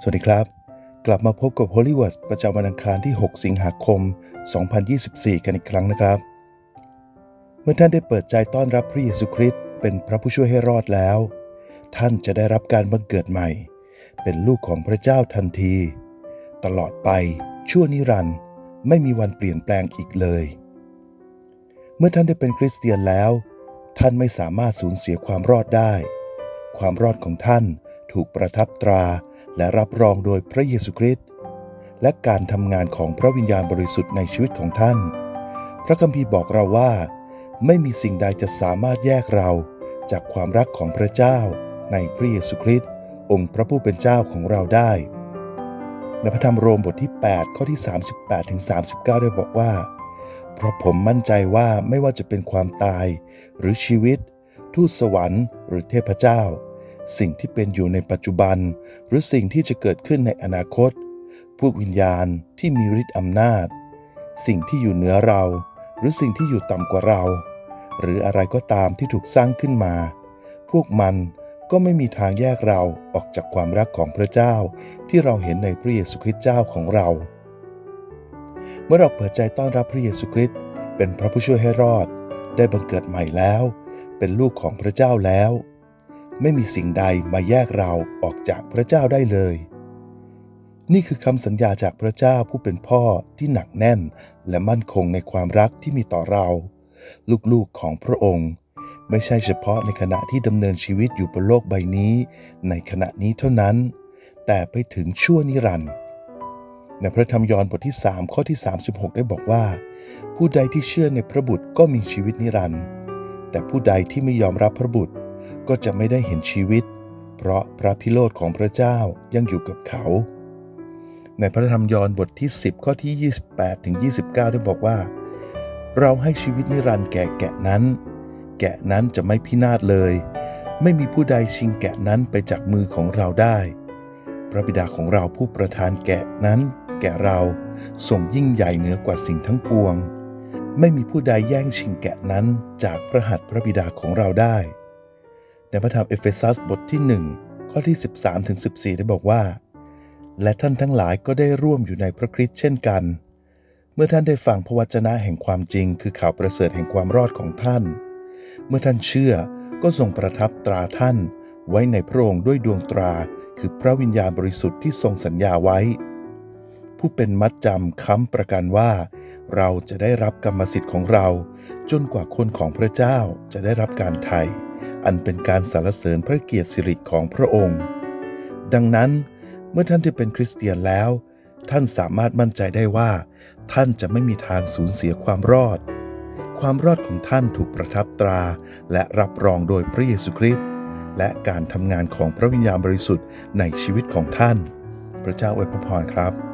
สวัสดีครับ กลับมาพบกับ Hollywood ประจำวันอังคารที่ 6 สิงหาคม 2024 กันอีกครั้งนะครับ เมื่อท่านได้เปิดใจต้อนรับพระเยซูคริสต์เป็นพระผู้ช่วยให้รอดแล้ว ท่านจะได้รับการบังเกิดใหม่ เป็นลูกของพระเจ้าทันที ตลอดไปชั่วนิรันดร์ไม่มีวันเปลี่ยนแปลงอีกเลย เมื่อท่านได้เป็นคริสเตียนแล้ว ท่านไม่สามารถสูญเสียความรอดได้ ความรอดของท่านถูกประทับตรา และรับรองโดยพระเยซูคริสต์และการทำงานของพระวิญญาณบริสุทธิ์ในชีวิตของท่าน พระคัมภีร์บอกเราว่า ไม่มีสิ่งใดจะสามารถแยกเราจากความรักของพระเจ้าในพระเยซูคริสต์องค์พระผู้เป็นเจ้าของเราได้ ในพระธรรมโรมบทที่ 8 ข้อที่ 38ถึง39 ได้บอกว่า เพราะผมมั่นใจว่าไม่ว่าจะเป็นความตายหรือชีวิต ทูตสวรรค์หรือเทพเจ้า สิ่งที่เป็นอยู่ในปัจจุบัน หรือสิ่งที่จะเกิดขึ้นในอนาคต พวกวิญญาณที่มีฤทธิ์อำนาจ สิ่งที่อยู่เหนือเรา หรือสิ่งที่อยู่ต่ำกว่าเรา หรืออะไรก็ตามที่ถูกสร้างขึ้นมา พวกมันก็ไม่มีทางแยกเราออกจากความรักของพระเจ้า ที่เราเห็นในพระเยซูคริสต์เจ้าของเรา เมื่อเราเปิดใจต้อนรับพระเยซูคริสต์เป็นพระผู้ช่วยให้รอด ได้บังเกิดใหม่แล้ว เป็นลูกของพระเจ้าแล้ว ไม่มีสิ่งใดมาแยกเราออกจากพระเจ้าได้เลย นี่คือคำสัญญาจากพระเจ้าผู้เป็นพ่อที่หนักแน่นและมั่นคงในความรักที่มีต่อเรา ลูกๆของพระองค์ ไม่ใช่เฉพาะในขณะที่ดำเนินชีวิตอยู่บนโลกใบนี้ ในขณะนี้เท่านั้น แต่ไปถึงชั่วนิรันดร์ในพระธรรมยอห์นบทที่ 3 ข้อที่ 36 ได้บอกว่า ผู้ใดที่เชื่อในพระบุตรก็มีชีวิตนิรันดร์แต่ผู้ใดที่ไม่ยอมรับพระบุตร ก็จะไม่ได้เห็นชีวิต เพราะพระพิโรธของพระเจ้ายังอยู่กับเขา ในพระธรรมยอห์นบทที่ 10 ข้อที่ 28 ถึง 29 ได้บอกว่า เราให้ชีวิตนิรันดร์แก่แกะนั้น แกะนั้นจะไม่พินาศเลย ไม่มีผู้ใดชิงแกะนั้นไปจากมือของเราได้ พระบิดาของเราผู้ประทานแกะนั้น แก่เราทรงยิ่งใหญ่เหนือกว่าสิ่งทั้งปวงไม่มีผู้ใดแย่งชิงแกะนั้นจากพระหัตถ์พระบิดาของเราได้ ในพระธรรมเอเฟซัสบทที่ 1 ข้อที่ 13ถึง14 ได้บอกว่า และท่านทั้งหลายก็ได้ร่วมอยู่ในพระคริสต์เช่นกัน เมื่อท่านได้ฟังพระวจนะแห่งความจริง คือข่าวประเสริฐแห่งความรอดของท่าน เมื่อท่านเชื่อก็ทรงประทับตราท่าน ไว้ในพระองค์ด้วยดวงตรา คือพระวิญญาณบริสุทธิ์ที่ทรงสัญญาไว้ ผู้เป็นมัดจำค้ำประกันว่า เราจะได้รับกรรมสิทธิ์ของเรา จนกว่าคนของพระเจ้าจะได้รับการไถ่ อันเป็นการสรรเสริญพระเกียรติสิริของพระองค์ ดังนั้นเมื่อท่านที่เป็นคริสเตียนแล้ว ท่านสามารถมั่นใจได้ว่า ท่านจะไม่มีทางสูญเสียความรอด ความรอดของท่านถูกประทับตราและรับรองโดยพระเยซูคริสต์และการทำงานของพระวิญญาณบริสุทธิ์ในชีวิตของท่าน พระเจ้าอวยพรครับ